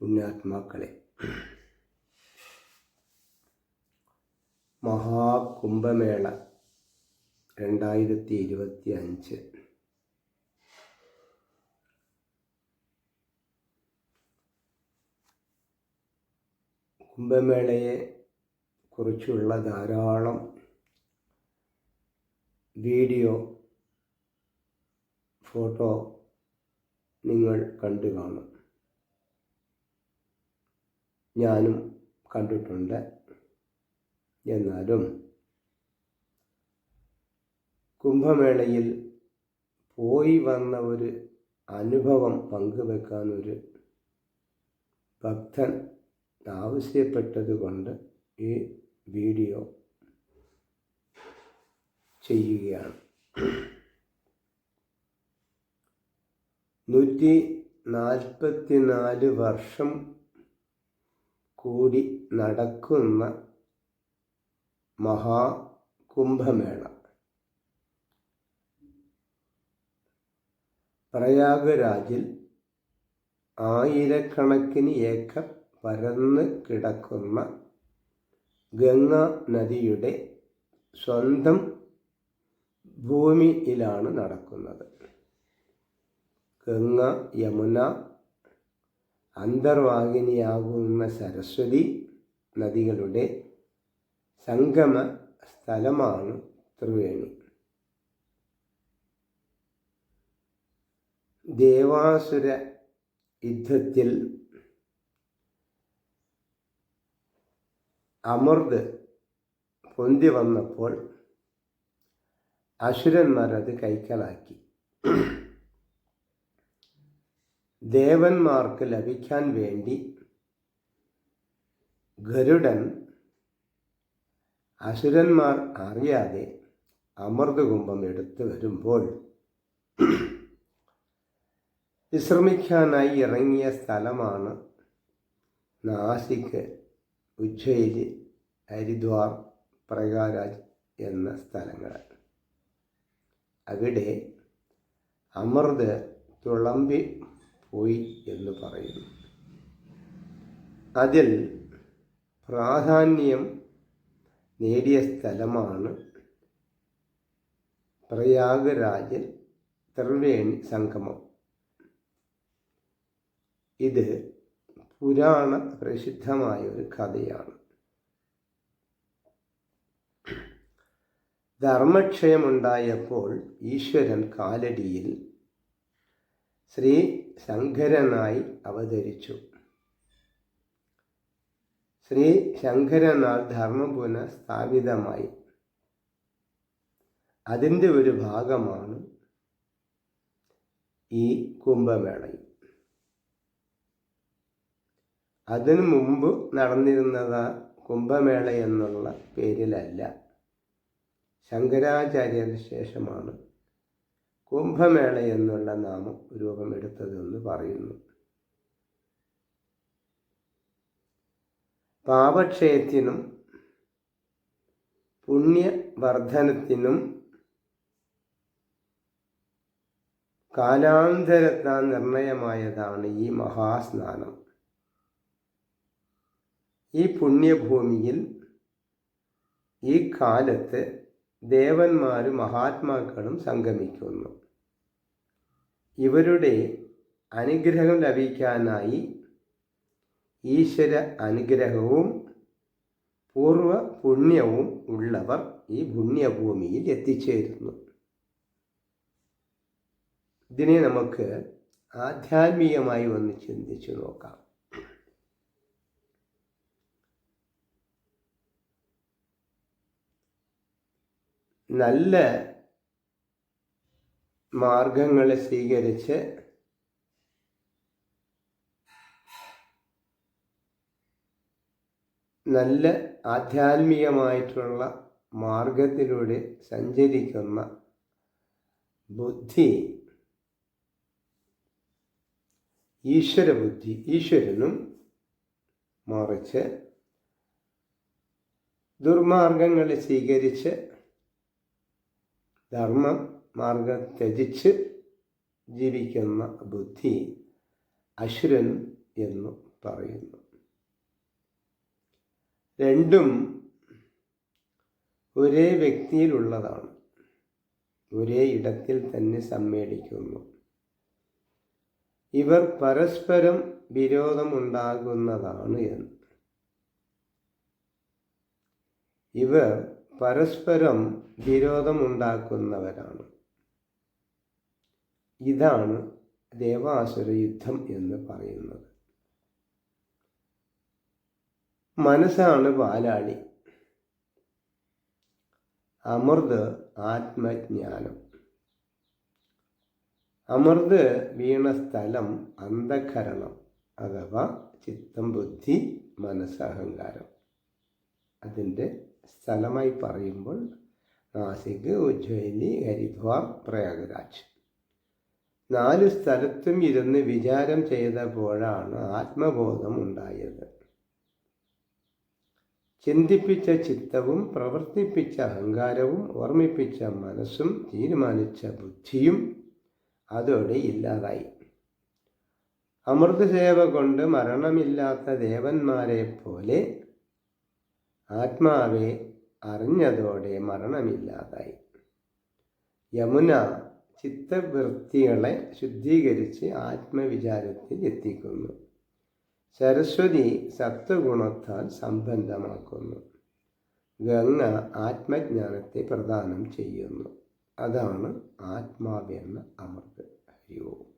പുണ്യാത്മാക്കളെ. മഹാകുംഭമേള രണ്ടായിരത്തി ഇരുപത്തി അഞ്ച് കുംഭമേളയെ കുറിച്ചുള്ള ധാരാളം വീഡിയോ ഫോട്ടോ നിങ്ങൾ കണ്ടു കാണും ഞാനും കണ്ടിട്ടുണ്ട്. എന്നാലും കുംഭമേളയിൽ പോയി വന്ന ഒരു അനുഭവം പങ്കുവെക്കാൻ ഒരു ഭക്തൻ ആവശ്യപ്പെട്ടതുകൊണ്ട് ഈ വീഡിയോ ചെയ്യുകയാണ്. നൂറ്റി നാൽപ്പത്തി നാല് വർഷം കൂടി നടക്കുന്ന മഹാകുംഭമേള. പ്രയാഗരാജിൽ ആയിരക്കണക്കിന് ഏക്കർ പരന്ന് കിടക്കുന്ന ഗംഗ നദിയുടെ സ്വന്തം ഭൂമിയിലാണ് നടക്കുന്നത്. ഗംഗ യമുന അന്തർവാഹിനിയാകുന്ന സരസ്വതി നദികളുടെ സംഗമ സ്ഥലമാണ് ത്രിവേണി. ദേവാസുര യുദ്ധത്തിൽ അമൃത് പൊന്തി വന്നപ്പോൾ അസുരന്മാർ അത് കൈക്കലാക്കി. ദേവന്മാർക്ക് ലഭിക്കാൻ വേണ്ടി ഗരുഡൻ അസുരന്മാർ അറിയാതെ അമൃതകുംഭം എടുത്തു വരുമ്പോൾ വിശ്രമിക്കാനായി ഇറങ്ങിയ സ്ഥലമാണ് നാസിക് ഉജ്ജയിൽ ഹരിദ്വാർ പ്രകാരാജ് എന്ന സ്ഥലങ്ങൾ. അവിടെ അമൃത് തുളമ്പി പോയി എന്ന് പറയുന്നു. അതിൽ പ്രാധാന്യം നേടിയ സ്ഥലമാണ് പ്രയാഗരാജിൽ ത്രിവേണി സംഗമം. ഇത് പുരാണ പ്രസിദ്ധമായ ഒരു കഥയാണ്. ധർമ്മക്ഷയമുണ്ടായപ്പോൾ ഈശ്വരൻ കാലടിയിൽ ശ്രീ ശങ്കരനായി അവതരിച്ചു. ശ്രീ ശങ്കരനാൽ ധർമ്മപുന സ്ഥാപിതമായി അതിന്റെ ഒരു ഭാഗമാണ് ഈ കുംഭമേളയും അതിനു മുമ്പ് നടന്നിരുന്നത് കുംഭമേള എന്നുള്ള പേരിലല്ല. ശങ്കരാചാര്യന് ശേഷമാണ്. കുംഭമേള എന്നുള്ള നാമം രൂപമെടുത്തതെന്ന് പറയുന്നു. പാപക്ഷയത്തിനും പുണ്യവർദ്ധനത്തിനും കാലാന്തരത്താൻ നിർണയമായതാണ് ഈ മഹാസ്നാനം. ഈ പുണ്യഭൂമിയിൽ ഈ കാലത്ത് ദേവന്മാരും മഹാത്മാക്കളും സംഗമിക്കുന്നു. ഇവരുടെ അനുഗ്രഹം ലഭിക്കാനായി ഈശ്വര അനുഗ്രഹവും പൂർവ പുണ്യവും ഉള്ളവർ ഈ പുണ്യഭൂമിയിൽ എത്തിച്ചേരുന്നു. ഇതിനെ നമുക്ക് ആധ്യാത്മികമായി ഒന്ന് ചിന്തിച്ചു നോക്കാം. നല്ല മാർഗങ്ങളെ സ്വീകരിച്ച് നല്ല ആധ്യാത്മികമായിട്ടുള്ള മാർഗത്തിലൂടെ സഞ്ചരിക്കുന്ന ബുദ്ധി ഈശ്വര ബുദ്ധി ഈശ്വരനും മറിച്ച് ദുർമാർഗങ്ങളെ സ്വീകരിച്ച് ധർമ്മം മാർഗം ത്യജിച്ച് ജീവിക്കുന്ന ബുദ്ധി അസുരൻ എന്ന് പറയുന്നു. രണ്ടും ഒരേ വ്യക്തിയിലുള്ളതാണ്. ഒരേ ഇടത്തിൽ തന്നെ സമ്മേളിക്കുന്നു. ഇവർ പരസ്പരം വിരോധമുണ്ടാകുന്നതാണ് എന്ന്. ഇവർ പരസ്പരം വിരോധമുണ്ടാക്കുന്നവരാണ്. ഇതാണ് ദേവാസുര യുദ്ധം എന്ന് പറയുന്നത്. മനസ്സാണ് പാലാളി അമൃത് ആത്മജ്ഞാനം. അമൃത് വീണ സ്ഥലം അന്ധകരണം അഥവാ ചിത്തം ബുദ്ധി മനസ്സഹങ്കാരം. അതിന്റെ സ്ഥലമായി പറയുമ്പോൾ നാസിക് ഉജ്ജയിനി ഹരിദ്വാർ പ്രയാഗരാജ്. നാല് സ്ഥലത്തും ഇരുന്ന് വിചാരം ചെയ്തപ്പോഴാണ് ആത്മബോധം ഉണ്ടായത്. ചിന്തിപ്പിച്ച ചിത്തവും പ്രവർത്തിപ്പിച്ച അഹങ്കാരവും ഓർമ്മിപ്പിച്ച മനസ്സും തീരുമാനിച്ച ബുദ്ധിയും അതോടെ ഇല്ലാതായി. അമൃതസേവ കൊണ്ട് മരണമില്ലാത്ത ദേവന്മാരെ പോലെ ആത്മാവെ അറിഞ്ഞതോടെ മരണമില്ലാതായി. യമുന ചിത്തവൃത്തികളെ ശുദ്ധീകരിച്ച് ആത്മവിചാരത്തിൽ എത്തിക്കുന്നു. സരസ്വതി സത്വഗുണത്താൽ സംബന്ധമാക്കുന്നു ഗംഗ ആത്മജ്ഞാനത്തെ പ്രദാനം ചെയ്യുന്നു. അതാണ് ആത്മാവെന്ന അമൃത്. ഹരിയോം